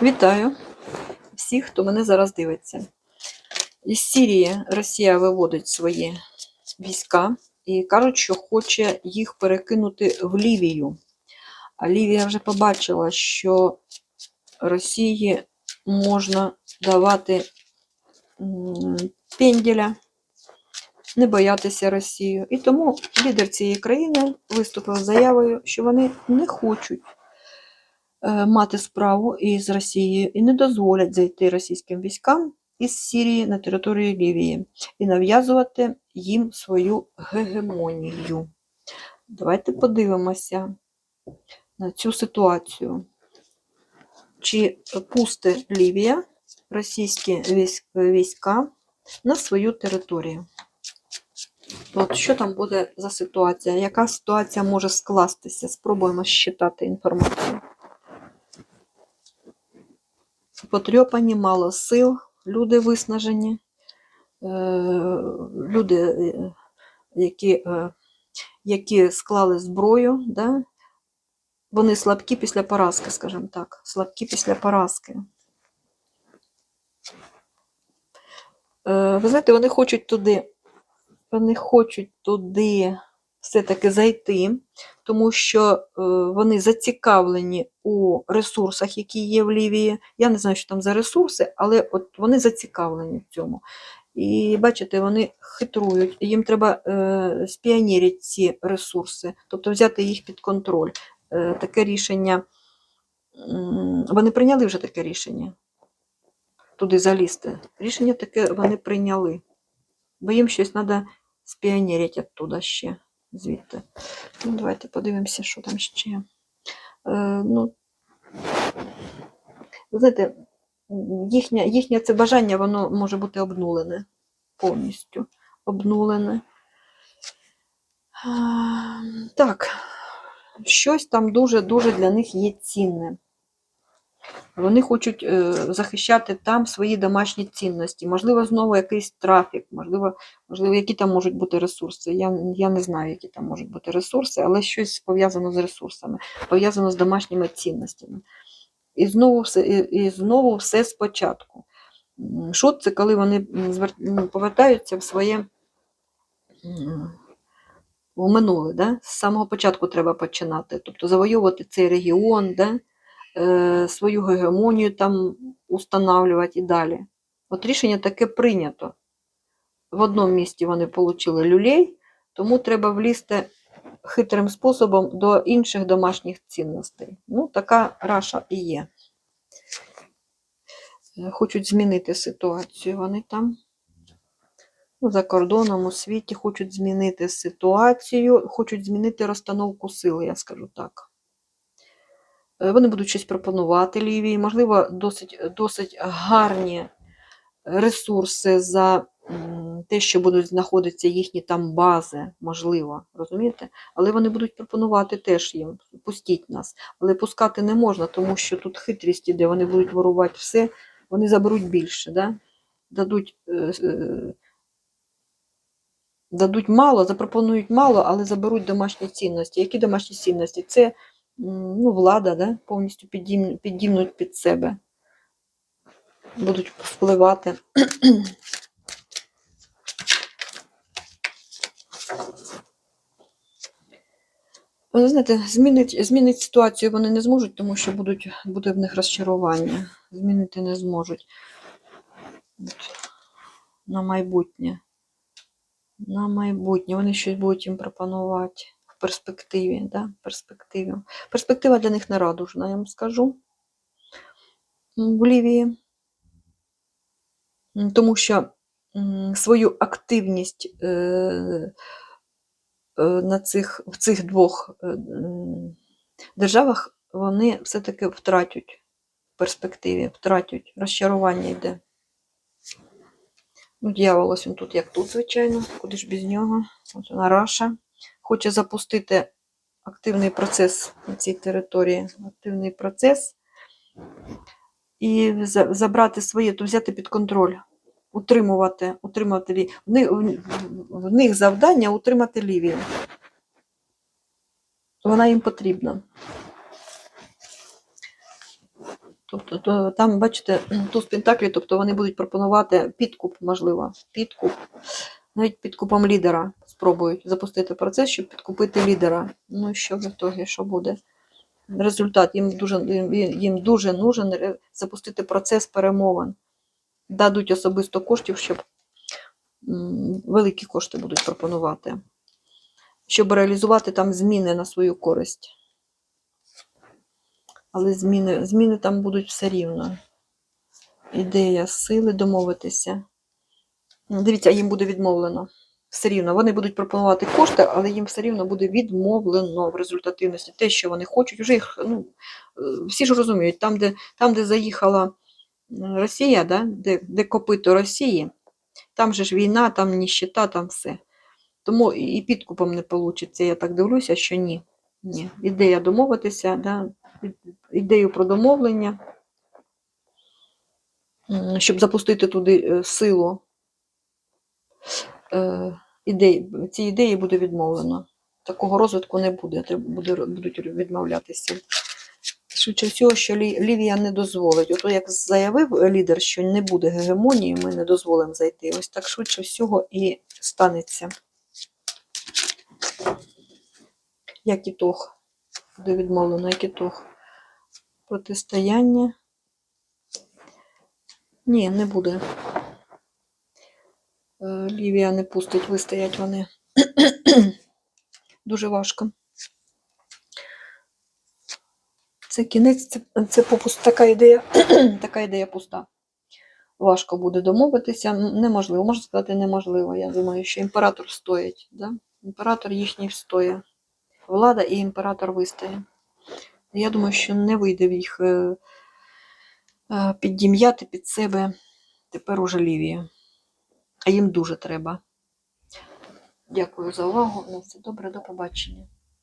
Вітаю всіх, хто мене зараз дивиться. Із Сирії Росія виводить свої війська і кажуть, що хоче їх перекинути в Лівію. А Лівія вже побачила, що Росії можна давати пенділя, не боятися Росію. І тому лідер цієї країни виступив з заявою, що вони не хочуть мати справу із Росією і не дозволять зайти російським військам із Сирії на територію Лівії і нав'язувати їм свою гегемонію. Давайте подивимося на цю ситуацію. Чи пусте Лівія російські війська на свою територію? От що там буде за ситуація? Яка ситуація може скластися? Спробуємо считати інформацію. Потрьопані, мало сил, люди виснажені, е, люди, е, які, е, які склали зброю, да? вони слабкі після поразки, скажімо так, слабкі після поразки. Ви знаєте, вони хочуть туди, вони хочуть туди все-таки зайти, тому що е, вони зацікавлені у ресурсах, які є в Лівії. Я не знаю, що там за ресурси, але от вони зацікавлені в цьому. І бачите, вони хитрують, їм треба е, спіонірити ці ресурси, тобто взяти їх під контроль. Е, таке рішення. Вони прийняли вже таке рішення. Туди залізти. Рішення таке вони прийняли. Бо їм щось треба спіонерити оттуда ще, звідти. Ну, давайте подивимося, що там ще. Е, ну, знаєте, їхнє, їхнє це бажання, воно може бути обнулене повністю. Обнулене. Так, щось там дуже-дуже для них є цінне. Вони хочуть е, захищати там свої домашні цінності. Можливо, знову якийсь трафік, можливо, можливо, які там можуть бути ресурси. Я, я не знаю, які там можуть бути ресурси, але щось пов'язано з ресурсами, пов'язано з домашніми цінностями. І знову все, і, знову все спочатку. Шот це коли вони повертаються в своє в минуле. Да? З самого початку треба починати. Тобто завойовувати цей регіон, да? Е, свою гегемонію там устанавлювати і далі. От рішення таке прийнято. В одному місті вони отримали люлей, тому треба влізти хитрим способом до інших домашніх цінностей. Ну, така раша і є. Е, Хочуть змінити ситуацію вони там. Ну, за кордоном у світі хочуть змінити ситуацію, хочуть змінити розстановку сил, я скажу так. Е, Вони будуть щось пропонувати Лівії, можливо, досить, досить гарні ресурси за те, що будуть знаходитися їхні там бази, можливо, розумієте? Але вони будуть пропонувати теж їм, пустіть нас. Але пускати не можна, тому що тут хитрість іде, вони будуть ворувати все, вони заберуть більше, да? дадуть, е, е, дадуть мало, запропонують мало, але заберуть домашні цінності. Які домашні цінності? Це ну, влада, да? повністю підім, підімнуть під себе, будуть впливати. Ви знаєте, змінить, змінить ситуацію вони не зможуть, тому що будуть, буде в них розчарування. Змінити не зможуть. На майбутнє. На майбутнє. Вони щось будуть їм пропонувати перспективі. Да? Перспективі. Перспектива для них не радужна, я вам скажу. В Лівії. Тому що свою активність е, е, на цих, в цих двох е, державах вони все-таки втратять в перспективі, втратять. Розчарування йде. Ну, дьявол ось він тут, як тут, звичайно, куди ж без нього. Ось вона Раша. Хоче запустити активний процес на цій території, активний процес і забрати своє, то взяти під контроль, утримувати, утримувати лі- в них, в них завдання утримати Лівію. Вона їм потрібна. Тобто то, там, бачите, туз Пентаклі, тобто вони будуть пропонувати підкуп, можливо, підкуп. Навіть підкупом лідера спробують запустити процес, щоб підкупити лідера. Ну і що в ітогі, що буде? Результат їм дуже, їм, дуже нужен запустити процес перемовин. Дадуть особисто коштів, щоб великі кошти будуть пропонувати, щоб реалізувати там зміни на свою користь. Але зміни, зміни там будуть все рівно. Ідея сили домовитися. Ну, Дивіться, їм буде відмовлено. Все рівно. Вони будуть пропонувати кошти, але їм все рівно буде відмовлено в результативності. Те, що вони хочуть, вже їх, ну, е, всі ж розуміють, там, де, там, де заїхала Росія, да? де, де копито Росії, там же ж війна, там ніщита, там все. Тому і і підкупом не вийде. Я так дивлюся, що ні. ні. Ідея домовитися, да? ідею про домовлення, щоб запустити туди е, силу. Е, ідей, ці ідеї буде відмовлено. Такого розвитку не буде, будуть відмовлятися. Швидше всього, що Лівія не дозволить. Ото як заявив лідер, що не буде гегемонії, ми не дозволимо зайти. Ось так швидше всього і станеться. Як ітог. Буде відмовлено, як ітог. Протистояння. Ні, не буде. Е, Лівія не пустить, вистоять вони. Дуже важко. Це кінець, це, це попус, така ідея, така ідея пуста. Важко буде домовитися. Неможливо, можна сказати, неможливо. Я думаю, що імператор стоїть. Да? Імператор їхній встоїть. Влада і імператор вистоє. Я думаю, що не вийде в їх е, е, піддім'яти під себе тепер уже Лівію. А їм дуже треба. Дякую за увагу. На все добре, до побачення.